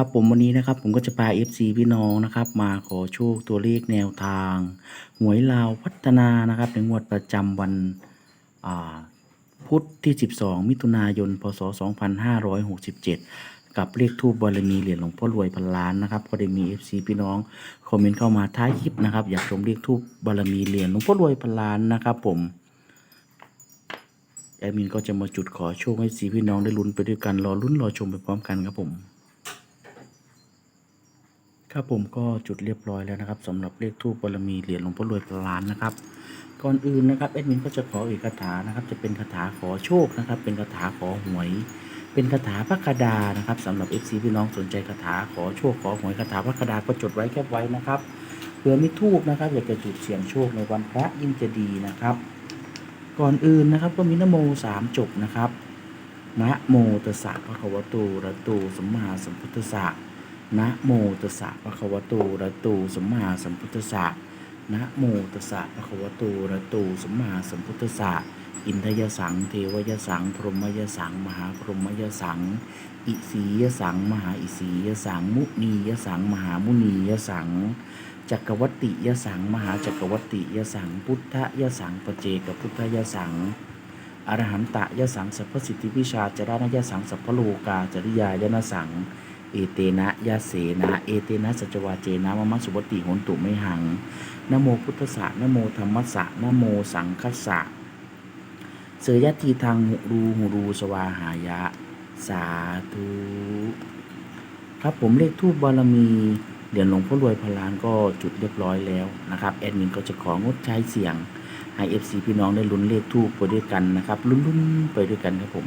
ครับผมวันนี้นะครับผมก็จะพา FC พี่น้องนะครับ มาขอโชคตัวเลขแนวทาง หวยลาวพัฒนานะครับในงวดประจำวันพุธที่ 12 มิถุนายน พศ 2567 กับเลขทูบบารมีเหรียญหลวงพ่อรวยพันล้านนะครับก็ได้มี FC พี่น้องคอมเมนต์เข้ามาท้ายคลิปนะครับ อยากชมเลขทูบบารมีเหรียญหลวงพ่อรวยพันล้านนะครับผมแอดมินก็จะมาจุดขอโชคให้สีพี่น้องได้ลุ้นไปด้วยกันรอลุ้นรอชมไปพร้อมกันครับผม ครับผมก็จุดเรียบร้อยแล้วนะครับสำหรับเลขทูปบารมีเหรียญหลวงพ่อรวยพันล้านนะครับ ก่อนอื่นนะครับแอดมินก็จะขออีกคาถานะครับ จะเป็นคาถาขอโชคนะครับ เป็นคาถาขอหวย เป็นคาถาพระคดานะครับสำหรับ FC พี่น้องสนใจคาถาขอโชคขอหวยคาถาพระคดาก็จดไว้แคบไว้นะครับเผื่อมีทูบนะครับอยากจะจุดเสี่ยงโชคในวันพระยิ่งจะดีนะครับ ก่อนอื่นนะครับก็มีนโมสามจบนะครับนะโมตัสสะภะคะวะโตอะระหะโตสัมมาสัมพุทธัสสะ นะโมตัสสะภะคะวะโตอะระหะโตสัมมาสัมพุทธัสสะนะโมตัสสะภะคะวะโตอะระหะโตสัมมาสัมพุทธัสสะอินทยสัง เทวยสัง พรหมยสัง มหาพรหมยสัง อิสียสัง มหาอิสียสัง มุนียสัง มหามุนียสัง จักรวัติยสัง มหาจักรวัติยสัง พุทธยสังปเจกพุทธยสัง อรหันตยสัง สัพพสิทธิวิชาจารณยสัง สัพพโลกาจริยายนสัง เอเตนะยะเสนะเอเตนะสัจวาเจนะมะมะสุปฏิโหนตุไม่หังนโมพุทธะนโมธรรมสะนโมสังคสะเสยยะทีทางหุรูหุรูสวาหายะ สาธุครับผมเลขทูบบารมีเหรียญหลวงพ่อรวยพนลานก็จุดเรียบร้อยแล้วนะครับแอดมินก็จะของดใช้เสียงให้ FC พี่น้องได้ลุ้นเลขทูบไปด้วยกันนะครับลุ้นๆไปด้วยกันครับผม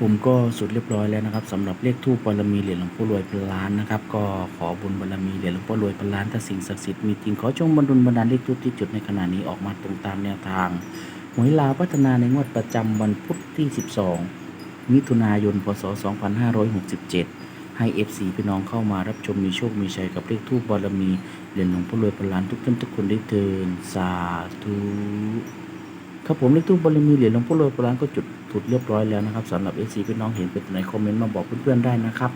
ผมก็สุดเรียบร้อยแล้วนะครับสำหรับเลขทูปบารมีเหรียญหลวงพ่อรวยพันล้านนะครับก็ขอบุญบารมีเหรียญหลวงพ่อรวยพันล้านถ้าสิ่งศักดิ์สิทธิ์มีจริงขอจงบันดลบันดาลเลขทูปที่จุดในขณะนี้ออกมาตรงตามแนวทางหวยลาวพัฒนาในงวดประจำวันพุธที่ 12 มิถุนายนพศ 2567 ให้ FC พี่น้องเข้ามารับชมมีโชคมีชัยกับเลขทูปบารมีเหรียญหลวงพ่อรวยพันล้านทุกท่านทุกคนได้เทินสาธุครับผมเลขทูบบารมีเหรียญหลวงพ่อรวยโบราณก็จุด ถูกเรียบร้อยแล้วนะครับสำหรับเอซีพี่น้องเห็นเป็นตัวไหนคอมเมนต์มาบอกเพื่อนๆได้นะครับ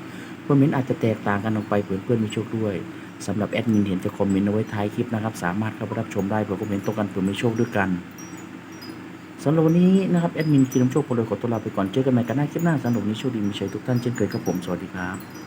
คอมเมนต์อาจจะแตกต่างกันออกไปเพื่อนๆมีโชคด้วยสำหรับแอดมินเห็นจะคอมเมนต์เอาไว้ท้ายคลิปนะครับ สามารถเข้าไปรับชมได้เพื่อคอมเมนต์ตรงกันเพื่อมีโชคด้วยกันสำหรับวันนี้นะครับแอดมินกินน้ำโชคพลอยขอตัวลาไปก่อนเจอกันใหม่กันหน้าคลิปหน้าสำหรับวันนี้โชคดีมีชัยทุกท่านเช่นเคยครับผมสวัสดีครับ